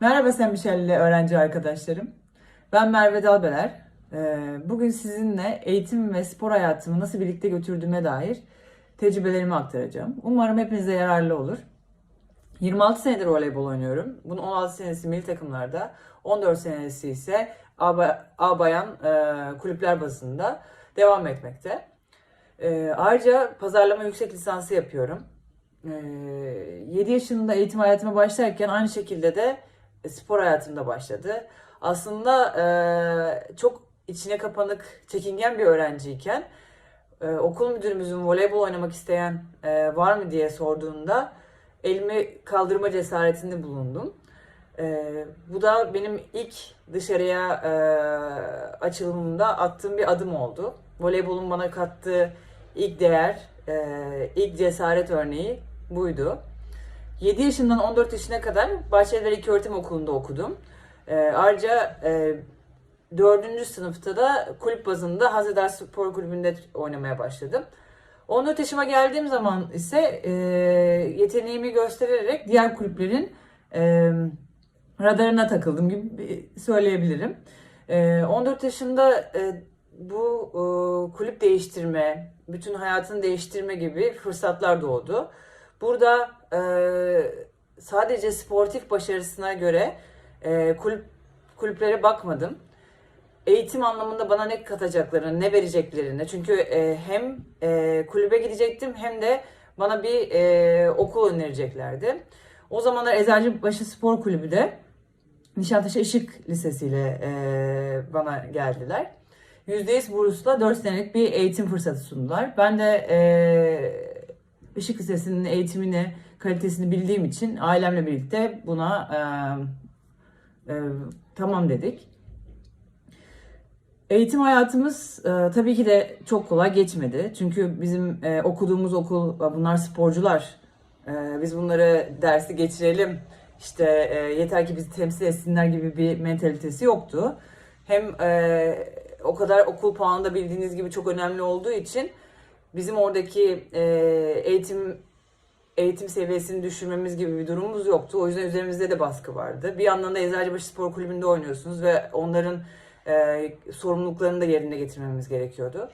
Merhaba Sen Michel'li öğrenci arkadaşlarım. Ben Merve Dalbeler. Ee, Bugün sizinle eğitim ve spor hayatımı nasıl birlikte götürdüğüme dair tecrübelerimi aktaracağım. Umarım hepinize yararlı olur. 26 senedir voleybol oynuyorum. Bunun 16 senesi milli takımlarda, 14 senesi ise A, ba- A bayan e, kulüpler bazında devam etmekte. E, ayrıca pazarlama yüksek lisansı yapıyorum. E, 7 yaşında eğitim hayatıma başlarken aynı şekilde de spor hayatımda başladı. Aslında e, çok içine kapanık, çekingen bir öğrenciyken e, okul müdürümüzün voleybol oynamak isteyen e, var mı diye sorduğunda elimi kaldırma cesaretinde bulundum. E, bu da benim ilk dışarıya e, açılımımda attığım bir adım oldu. Voleybolun bana kattığı ilk değer, e, ilk cesaret örneği buydu. 7 yaşından 14 yaşına kadar Bahçeliler İlköğretim Okulu'nda okudum. E, ayrıca e, 4. sınıfta da kulüp bazında Hazredar Spor Kulübü'nde oynamaya başladım. 14 yaşıma geldiğim zaman ise e, yeteneğimi göstererek diğer kulüplerin e, radarına takıldım gibi söyleyebilirim. E, 14 yaşında e, bu e, kulüp değiştirme, bütün hayatını değiştirme gibi fırsatlar doğdu. Burada e, sadece sportif başarısına göre e, kulüp kulüplere bakmadım. Eğitim anlamında bana ne katacaklarını, ne vereceklerini. Çünkü e, hem e, kulübe gidecektim hem de bana bir e, okul önereceklerdi. O zamanlar Eczacıbaşı Spor Kulübü de Nişantaşı Işık Lisesi ile e, bana geldiler. %100 bursla 4 senelik bir eğitim fırsatı sundular. Ben de e, Işık Lisesi'nin eğitimini, kalitesini bildiğim için ailemle birlikte buna e, e, tamam dedik. Eğitim hayatımız e, tabii ki de çok kolay geçmedi. Çünkü bizim e, okuduğumuz okul, e, bunlar sporcular. E, biz bunları dersi geçirelim, işte e, yeter ki bizi temsil etsinler gibi bir mentalitesi yoktu. Hem e, o kadar okul puanı da bildiğiniz gibi çok önemli olduğu için bizim oradaki e, eğitim eğitim seviyesini düşürmemiz gibi bir durumumuz yoktu. O yüzden üzerimizde de baskı vardı. Bir yandan da Eczacıbaşı Spor Kulübü'nde oynuyorsunuz ve onların e, sorumluluklarını da yerine getirmemiz gerekiyordu.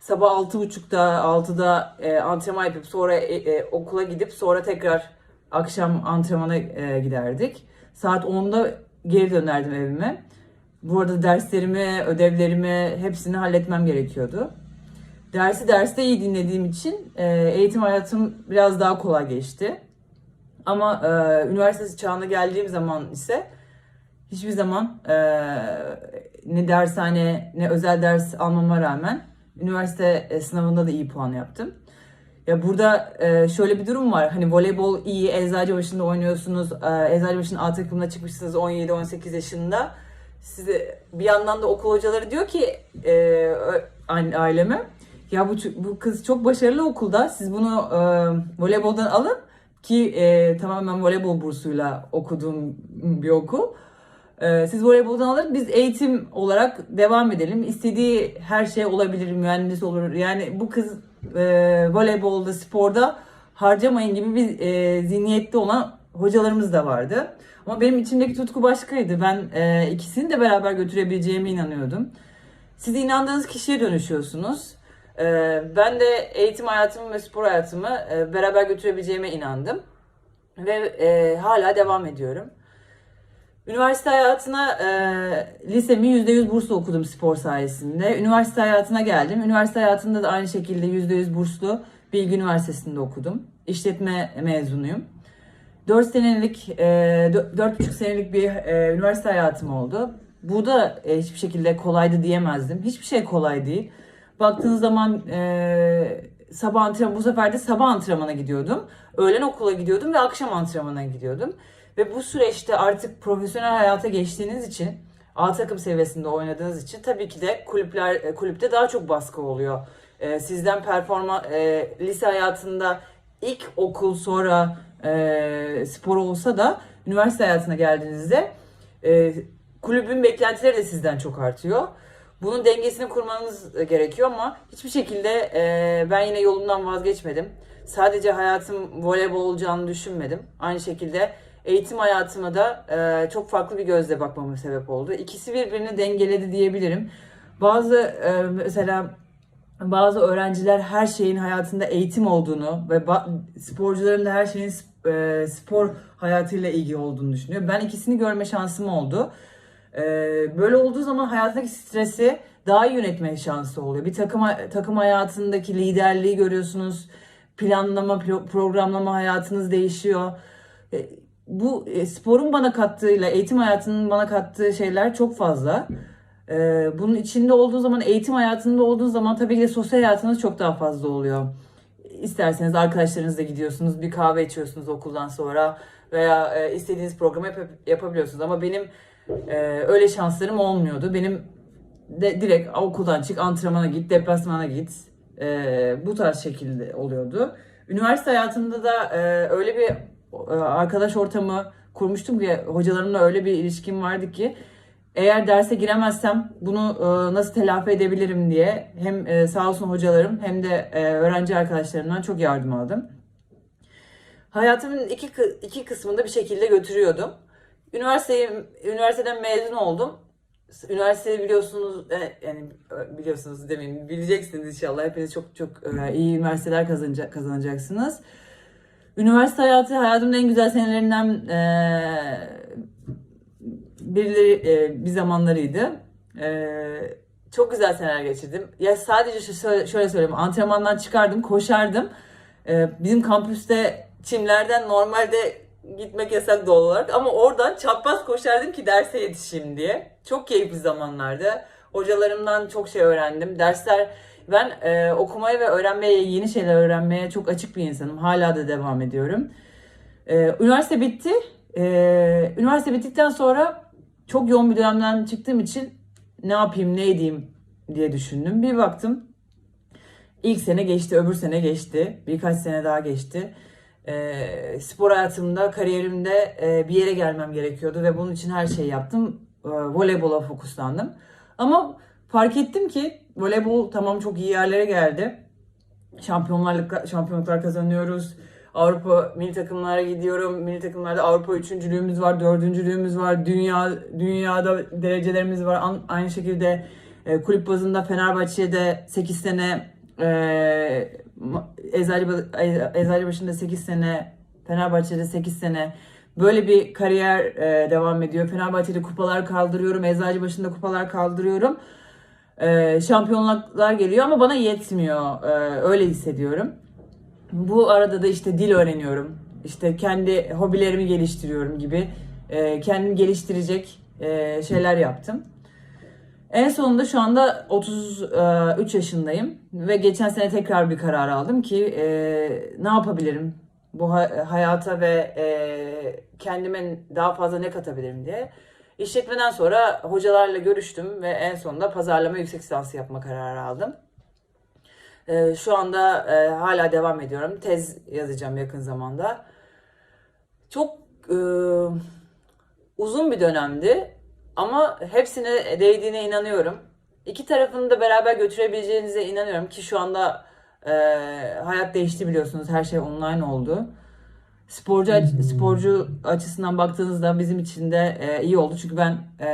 Sabah 6.30'da 6'da e, antrenman yapıp sonra e, e, okula gidip sonra tekrar akşam antrenmana e, giderdik. Saat 10'da geri dönerdim evime. Bu arada derslerimi, ödevlerimi hepsini halletmem gerekiyordu. Dersi derste iyi dinlediğim için e, eğitim hayatım biraz daha kolay geçti. Ama e, üniversite çağına geldiğim zaman ise hiçbir zaman e, ne dershane ne özel ders almama rağmen üniversite e, sınavında da iyi puan yaptım. Ya burada e, şöyle bir durum var. Hani voleybol iyi, Eczacıbaşı'nda oynuyorsunuz. E, Eczacıbaşı'nın A takımına çıkmışsınız 17-18 yaşında. Size bir yandan da okul hocaları diyor ki e, aileme ya bu bu kız çok başarılı okulda. Siz bunu e, voleyboldan alın ki e, tamamen voleybol bursuyla okuduğum bir okul. E, siz voleyboldan alın biz eğitim olarak devam edelim. İstediği her şey olabilir, mühendis olur. Yani bu kız e, voleybolda, sporda harcamayın gibi bir e, zihniyette olan hocalarımız da vardı. Ama benim içimdeki tutku başkaydı. Ben e, ikisini de beraber götürebileceğime inanıyordum. Siz inandığınız kişiye dönüşüyorsunuz. Ee, ben de eğitim hayatımı ve spor hayatımı e, beraber götürebileceğime inandım. Ve e, hala devam ediyorum. Üniversite hayatına e, lisemi %100 burslu okudum spor sayesinde. Üniversite hayatına geldim. Üniversite hayatında da aynı şekilde %100 burslu Bilgi Üniversitesi'nde okudum. İşletme mezunuyum. 4 senelik, e, 4,5 senelik bir e, üniversite hayatım oldu. Bu da e, hiçbir şekilde kolaydı diyemezdim. Hiçbir şey kolay değil. Baktığınız zaman e, sabah antrenman, bu sefer de sabah antrenmana gidiyordum. Öğlen okula gidiyordum ve akşam antrenmana gidiyordum. Ve bu süreçte artık profesyonel hayata geçtiğiniz için, A takım seviyesinde oynadığınız için tabii ki de kulüpler e, kulüpte daha çok baskı oluyor. E, sizden performa e, lise hayatında ilk okul sonra e, spor olsa da üniversite hayatına geldiğinizde e, kulübün beklentileri de sizden çok artıyor. Bunun dengesini kurmanız gerekiyor ama hiçbir şekilde e, ben yine yolumdan vazgeçmedim. Sadece hayatım voleybol olacağını düşünmedim. Aynı şekilde eğitim hayatıma da e, çok farklı bir gözle bakmama sebep oldu. İkisi birbirini dengeledi diyebilirim. Bazı e, mesela bazı öğrenciler her şeyin hayatında eğitim olduğunu ve sporcuların da her şeyin e, spor hayatıyla ilgili olduğunu düşünüyor. Ben ikisini görme şansım oldu. E, böyle olduğu zaman hayatındaki stresi daha iyi yönetme şansı oluyor. Bir takım takım hayatındaki liderliği görüyorsunuz. Planlama, pro- programlama hayatınız değişiyor. E, bu e, sporun bana kattığıyla eğitim hayatının bana kattığı şeyler çok fazla. Ee, bunun içinde olduğu zaman, eğitim hayatında olduğu zaman tabii ki de sosyal hayatınız çok daha fazla oluyor. İsterseniz arkadaşlarınızla gidiyorsunuz, bir kahve içiyorsunuz okuldan sonra veya e, istediğiniz programı yap- yapabiliyorsunuz. Ama benim e, öyle şanslarım olmuyordu. Benim de direkt okuldan çık, antrenmana git, deplasmana git. E, bu tarz şekilde oluyordu. Üniversite hayatımda da e, öyle bir e, arkadaş ortamı kurmuştum ki hocalarımla öyle bir ilişkim vardı ki eğer derse giremezsem bunu e, nasıl telafi edebilirim diye hem e, sağ olsun hocalarım hem de e, öğrenci arkadaşlarımdan çok yardım aldım. Hayatımın iki, iki kısmında bir şekilde götürüyordum. Üniversiteyi, üniversiteden mezun oldum. Üniversiteyi biliyorsunuz, e, yani e, biliyorsunuz demeyin, bileceksiniz inşallah. Hepiniz çok çok e, iyi üniversiteler kazanacak, kazanacaksınız. Üniversite hayatı hayatımın en güzel senelerinden e, birileri e, bir zamanlarıydı. E, çok güzel seneler geçirdim. Ya sadece şöyle söyleyeyim. Antrenmandan çıkardım, koşardım. E, bizim kampüste çimlerden normalde gitmek yasak doğal olarak ama oradan çapraz koşardım ki derse yetişeyim diye. Çok keyifli zamanlardı. Hocalarımdan çok şey öğrendim. Dersler ben e, okumaya ve öğrenmeye, yeni şeyler öğrenmeye çok açık bir insanım. Hala da devam ediyorum. E, üniversite bitti. E, üniversite bittikten sonra çok yoğun bir dönemden çıktığım için ne yapayım, ne edeyim diye düşündüm. Bir baktım ilk sene geçti, öbür sene geçti. Birkaç sene daha geçti. E, spor hayatımda, kariyerimde e, bir yere gelmem gerekiyordu ve bunun için her şeyi yaptım. E, voleybola fokuslandım. Ama fark ettim ki voleybol tamam çok iyi yerlere geldi. Şampiyonlarlık şampiyonluklar kazanıyoruz. Avrupa milli takımlara gidiyorum. Milli takımlarda Avrupa üçüncülüğümüz var, dördüncülüğümüz var. Dünya dünyada derecelerimiz var. Aynı şekilde e, kulüp bazında Fenerbahçe'de 8 sene e, Ma- Eczacı- E- Eczacıbaşı'nda 8 sene Fenerbahçe'de 8 sene böyle bir kariyer e, devam ediyor. Fenerbahçe'de kupalar kaldırıyorum. Eczacıbaşı'nda kupalar kaldırıyorum. E, şampiyonluklar geliyor ama bana yetmiyor. E, öyle hissediyorum. Bu arada da işte dil öğreniyorum. İşte kendi hobilerimi geliştiriyorum gibi. E, kendimi geliştirecek e, şeyler yaptım. En sonunda şu anda 33 yaşındayım ve geçen sene tekrar bir karar aldım ki e, ne yapabilirim bu ha- hayata ve e, kendime daha fazla ne katabilirim diye. İşletmeden sonra hocalarla görüştüm ve en sonunda pazarlama yüksek lisansı yapma kararı aldım. E, şu anda e, hala devam ediyorum. Tez yazacağım yakın zamanda. Çok e, uzun bir dönemdi ama hepsine değdiğine inanıyorum. İki tarafını da beraber götürebileceğinize inanıyorum ki şu anda e, hayat değişti biliyorsunuz. Her şey online oldu. Sporcu aç- sporcu açısından baktığınızda bizim için de e, iyi oldu. Çünkü ben e,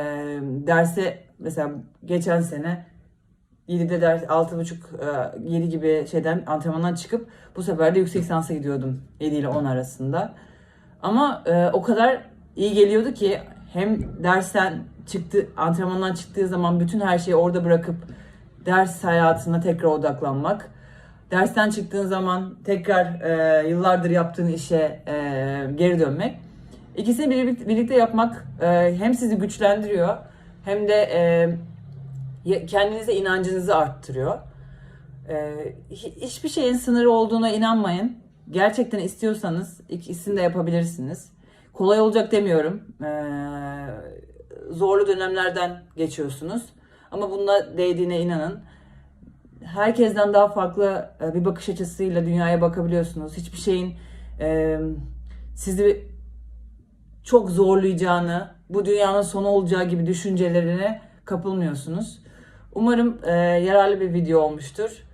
derse mesela geçen sene 7'de ders 6.30 e, 7 gibi şeyden antrenmandan çıkıp bu sefer de yüksek lisansa gidiyordum 7 ile 10 arasında. Ama e, o kadar iyi geliyordu ki hem dersten çıktı antrenmandan çıktığı zaman bütün her şeyi orada bırakıp ders hayatına tekrar odaklanmak. Dersten çıktığın zaman tekrar e, yıllardır yaptığın işe e, geri dönmek. İkisini birlikte, yapmak e, hem sizi güçlendiriyor hem de e, kendinize inancınızı arttırıyor. Hi- hiçbir şeyin sınırı olduğuna inanmayın. Gerçekten istiyorsanız ikisini de yapabilirsiniz. Kolay olacak demiyorum. Ee, zorlu dönemlerden geçiyorsunuz. Ama bunda değdiğine inanın. Herkesten daha farklı e, bir bakış açısıyla dünyaya bakabiliyorsunuz. Hiçbir şeyin e, sizi çok zorlayacağını, bu dünyanın sonu olacağı gibi düşüncelerine kapılmıyorsunuz. Umarım e, yararlı bir video olmuştur.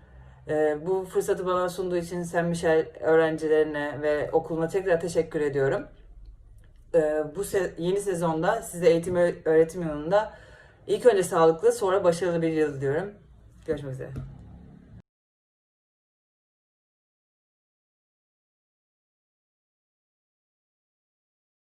E, bu fırsatı bana sunduğu için Sen Michel öğrencilerine ve okuluna tekrar teşekkür ediyorum. E, bu se- yeni sezonda size eğitim öğretim yolunda ilk önce sağlıklı sonra başarılı bir yıl diliyorum. Görüşmek üzere.